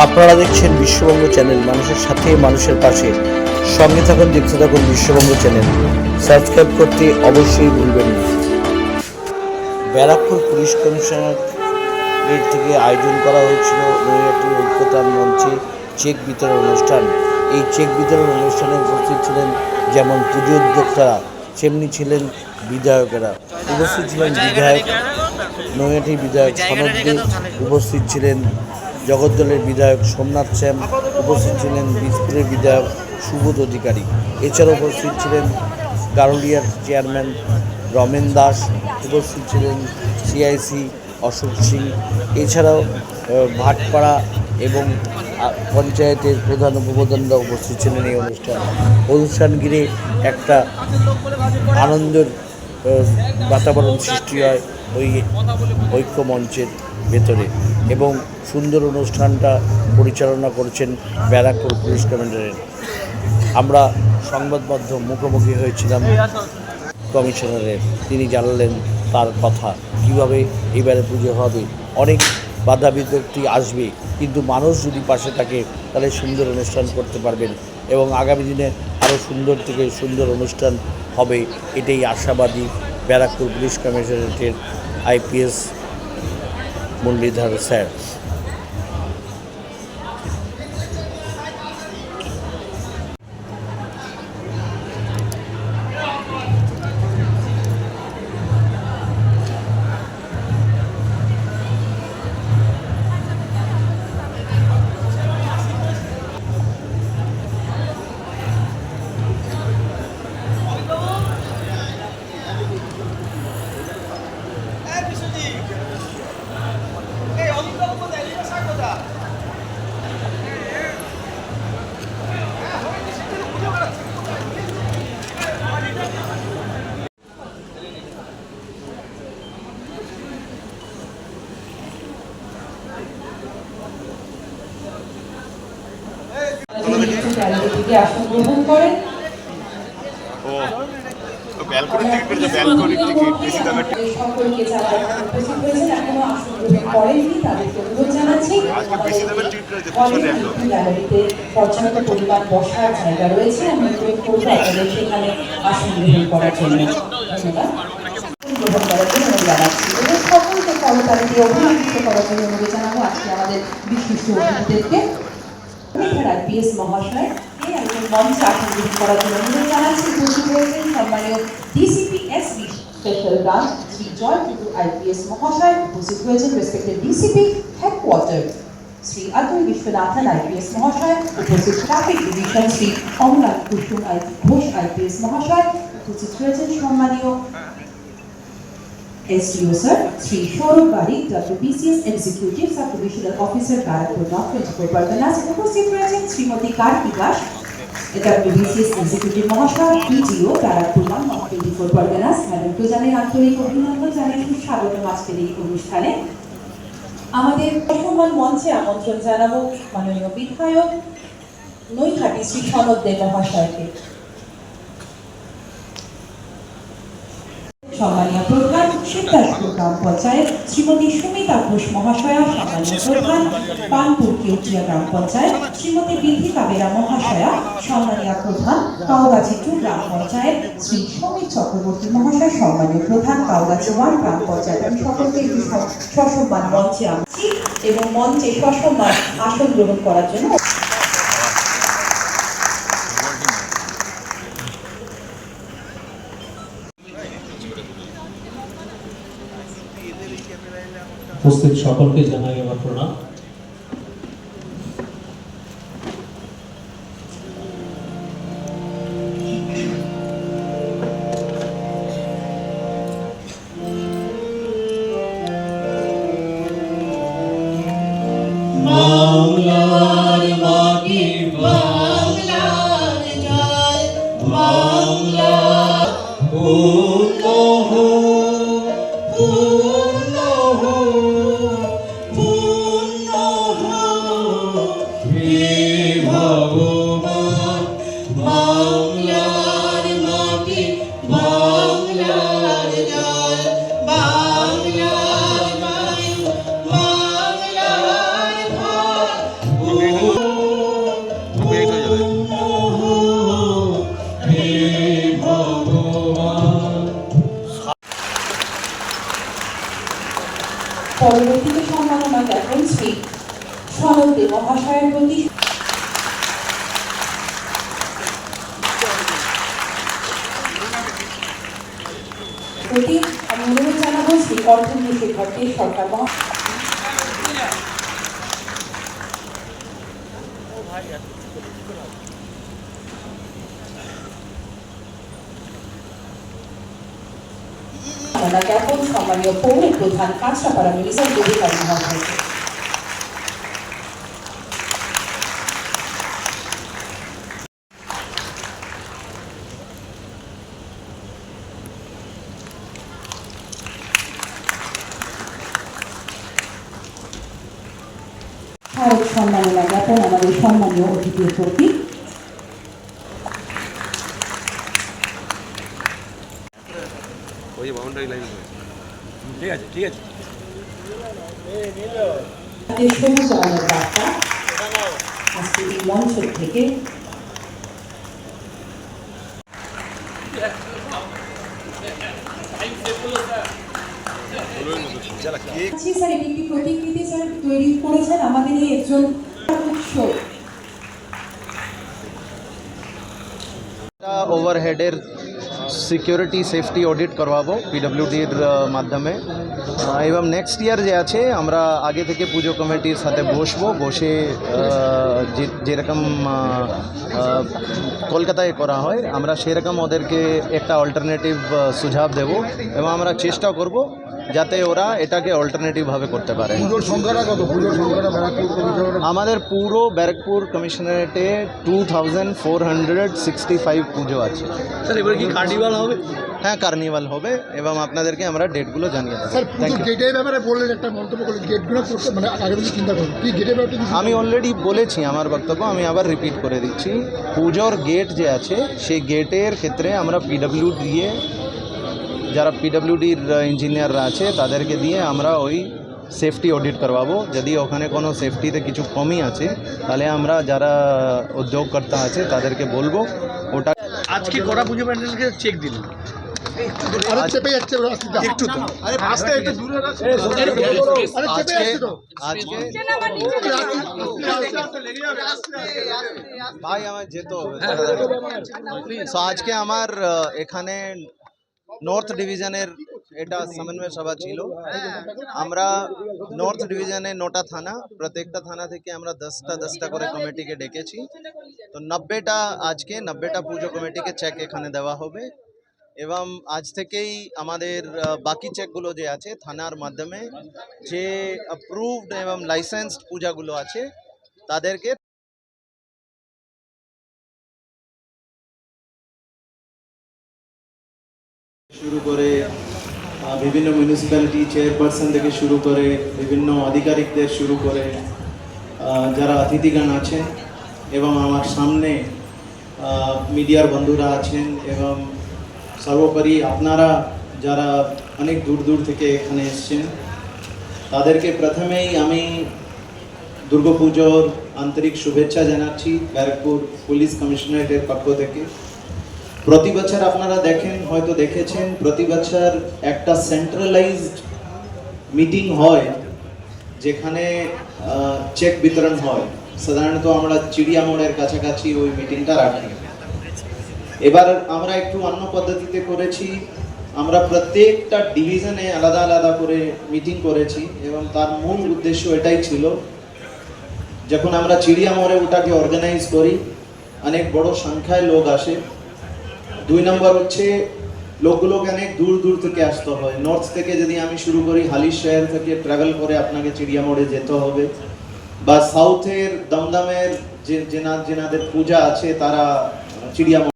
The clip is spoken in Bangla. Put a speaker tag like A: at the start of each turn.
A: আপনারা দেখছেন বিশ্ববঙ্গ চ্যানেল, মানুষের সাথে মানুষের পাশে। সঙ্গে থাকুন, দেখতে থাকুন বিশ্ববঙ্গ চ্যানেল। সাবস্ক্রাইব করতে অবশ্যই ভুলবেন না। ব্যারাকপুর পুলিশ কমিশনারের থেকে আয়োজন করা হয়েছিল নৈহাটি ঐক্যতার মঞ্চে চেক বিতরণ অনুষ্ঠান। এই চেক বিতরণ অনুষ্ঠানে উপস্থিত ছিলেন যেমন পুজো উদ্যোক্তারা, তেমনি ছিলেন বিধায়কেরা। উপস্থিত ছিলেন বিধায়ক, নৈহাটি বিধায়ক সনদ উপস্থিত ছিলেন জগদ্দলের বিধায়ক সোমনাথ শ্যাম উপস্থিত ছিলেন বীজপুরের বিধায়ক সুবোধ অধিকারী। এছাড়া উপস্থিত ছিলেন গারুলিয়ার চেয়ারম্যান রমেন দাস, উপস্থিত ছিলেন সিআইসি অশোক সিং। এছাড়াও ভাটপাড়া এবং পঞ্চায়েতের প্রধান উপপ্রধানরা উপস্থিত ছিলেন এই অনুষ্ঠান। অনুষ্ঠান ঘিরে একটা আনন্দের বাতাবরণ সৃষ্টি হয় ওই ঐক্য মঞ্চের ভেতরে এবং সুন্দর অনুষ্ঠানটা পরিচালনা করছেন ব্যারাকপুর পুলিশ কমান্ডারের। আমরা সংবাদ মাধ্যম মুখোমুখি হয়েছিলাম কমিশনারের। তিনি জানালেন তার কথা, কীভাবে এবারে পুজো হবে। অনেক বাধা বিপত্তি আসবে, কিন্তু মানুষ যদি পাশে থাকে, তাহলে সুন্দর অনুষ্ঠান করতে পারবেন এবং আগামী দিনে আরও সুন্দর থেকে সুন্দর অনুষ্ঠান হবে। এটাই আশাবাদী ব্যারাকপুর পুলিশ কমিশনারেটের আইপিএস মুরলীধর স্যার।
B: দামের টিকিট।
C: সকলকে যারা উপস্থিত হয়েছেন এখনও আসন গ্রহণ করেননি তাদেরকে অনুরোধ জানাচ্ছি। গ্যালারিতে পর্যাপ্ত পরিমাণ বসার জায়গা রয়েছে। আমি অনুরোধ করব আপনাদের সেখানে আসন গ্রহণ করার জন্য। ধন্যবাদ। গ্রহণ করার জন্য অনুরোধ জানাচ্ছি। এবং সকলকে করতালিতে অভিনন্দিত করার জন্য অনুরোধ জানাব আজকে আমাদের বিশিষ্ট অতিথিদেরকে। মহাশয় মঞ্চে আসন গ্রহণ করার জন্য অনুরোধ জানাচ্ছি উপস্থিত হয়েছেন সম্মানীয় DCP SB special branch Shri Joy Tutu IPS মহাশয় উপস্থিত হয়েছেন respected DCP headquarter Shri Atul Viswanathan IPS মহাশয় উপস্থিত traffic division Shri Amlan Kusum I Ghosh IPS মহাশয় উপস্থিত হয়েছেন সম্মানীয় SDO sir, Sri Shourab Barik, WBCS Executive Sub Divisional Officer, Barapur North, 24 Parganas, উপস্থিত রয়েছেন শ্রীমতী কার্তি দাস, WBCS Executive মহাশয়, PGO, ব্যারাকপুর নর্থ, 24 Parganas, ম্যাডামকে জানাই আন্তরিক অভিনন্দন জানাই সুস্বাগত আজকের এই অনুষ্ঠানে আমাদের সম্মান মঞ্চে আমন্ত্রণ জানাব মাননীয় বিধায়ক নৈহাটি শ্রী সনদ দেব মহাশয়কে সম্মানীয় গ্রাম পঞ্চায়েত শ্রী সমীর চক্রবর্তী মহাশয় সম্মানীয় প্রধান, কাউগাছি গ্রাম পঞ্চায়েত সকলকে মঞ্চে আনছি এবং মঞ্চে সসম্মান আসন গ্রহণ করার জন্য
D: উপস্থিত সকলকে জানাই আমার প্রণাম। Oh, মাটি পরবর্তীতে সম্মাননা জ্ঞাপন শ্রী
C: সনদে মহাশয়ের প্রতি। প্রতি আমি সরকার আমরা জ্ঞাপন সম্মানীয় পৌর প্রধান কাঁচরাপাড়া মিলিসের অধিকারী মহাশয়কে স্মারক সম্মাননা জ্ঞাপন আমাদের সম্মানীয় অতিথির প্রতি
B: বাউন্ডারি লাইন ঠিক আছে ঠিক আছে।
C: যে বার্তা আজকে এই মঞ্চ থেকে স্যার এটি একটি প্রতিকৃতি স্যার তৈরি করেছেন আমাদেরই একজন উৎস
E: ওভারহেডের সিকিউরিটি, সেফটি অডিট করবাবো পিডব্লিউডির মাধ্যমে। এবং নেক্সট ইয়ার যে আছে, আমরা আগে থেকে পুজো কমিটির সাথে বসবো, বসে যেরকম কলকাতায় করা হয়, আমরা সেরকম ওদেরকে একটা অল্টারনেটিভ সুঝাব দেব এবং আমরা চেষ্টা করব যাতে ওরা এটাকে অল্টারনেটিভভাবে করতে পারে।
F: সংখ্যাটা কত? সংখ্যাটা
E: আমাদের পুরো Barrackpore কমিশনারেটে two thousand four hundred sixty five puja আছে।
B: স্যার এবার কি কার্নিভাল হবে?
E: হ্যাঁ কার্নিভাল হবে এবং আপনাদেরকে আমরা ডেটগুলো জানিয়ে দেবো।
F: স্যার
E: থ্যাংক
F: পুজোর
E: ইউ
F: গেটের ব্যাপারে বললেন একটা মন্তব্য করলেন। গেটগুলো করতে মানে আগে চিন্তা করুন। কি গেটের ব্যাপারে
E: আমি অলরেডি বলেছি আমার বক্তব্য আমি আবার রিপিট করে দিচ্ছি। পুজোর গেট যে আছে সেই গেটের ক্ষেত্রে আমরা পিডব্লিউ দিয়ে যারা পিডব্লিউডির ইঞ্জিনিয়াররা আছে তাদেরকে দিয়ে আমরা ওই সেফটি অডিট করবাবো যদি ওখানে কোনো সেফটিতে কিছু কমই আছে তাহলে আমরা যারা উদ্যোগকর্তা আছে তাদেরকে বলব ওটা
B: আজকে কটা পুজো প্যান্ডেলকে চেক দিন
F: আরে চেপে যাচ্ছে রাস্তাটা একটু তো আরে রাস্তা একটু দূরে আছে আরে চেপে
E: আজকে
F: যাচ্ছে তো
E: আজকে ভাই আমার যেতে হবে So, আজকে আমার আহ, এখানে নর্থ ডিভিশনের এটা সমন্বয় সভা ছিল। আমরা নর্থ ডিভিশনে নটা থানা, প্রত্যেকটা থানা থেকে আমরা দশটা দশটা করে কমিটিকে ডেকেছি। তো নব্বেটা আজকে নব্বেটা পুজো কমিটিকে চেক এখানে দেওয়া হবে। এবং আজ থেকেই আমাদের বাকি চেকগুলো যে আছে থানার মাধ্যমে, যে অ্যাপ্রুভড এবং লাইসেন্সড পূজাগুলো আছে, তাদেরকে শুরু করে বিভিন্ন মিউনিসিপ্যালিটি চেয়ারপারসন থেকে শুরু করে, বিভিন্ন আধিকারিকদের শুরু করে যারা অতিথিগণ আছেন এবং আমার সামনে মিডিয়ার বন্ধুরা আছেন এবং সর্বোপরি আপনারা যারা অনেক দূর দূর থেকে এখানে এসছেন, তাদেরকে প্রথমেই আমি দুর্গাপুজোর আন্তরিক শুভেচ্ছা জানাচ্ছি ব্যারাকপুর পুলিশ কমিশনারেটের পক্ষ থেকে। প্রতি বছর আপনারা দেখেন, হয়তো দেখেছেন, প্রতি বছর একটা সেন্ট্রালাইজড মিটিং হয়, যেখানে চেক বিতরণ হয়। সাধারণত আমরা চিড়িয়া মোড়ের কাছাকাছি ওই মিটিংটা রাখি। এবার আমরা একটু অন্য পদ্ধতিতে করেছি। আমরা প্রত্যেকটা ডিভিশনে আলাদা আলাদা করে মিটিং করেছি এবং তার মূল উদ্দেশ্য এটাই ছিল, যখন আমরা চিড়িয়া মোড়ে ওটাকে অর্গানাইজ করি, অনেক বড় সংখ্যায় লোক আসে। দুই নম্বর হচ্ছে, লোকগুলোকে অনেক দূর দূর থেকে আসতে হয়। নর্থ থেকে যদি আমি শুরু করি, হালিশ শহর থেকে ট্রাভেল করে আপনাকে চিড়িয়া মোড়ে যেতে হবে। বা সাউথের দমদমের যে যেনা যেনাদের পূজা আছে, তারা চিড়িয়া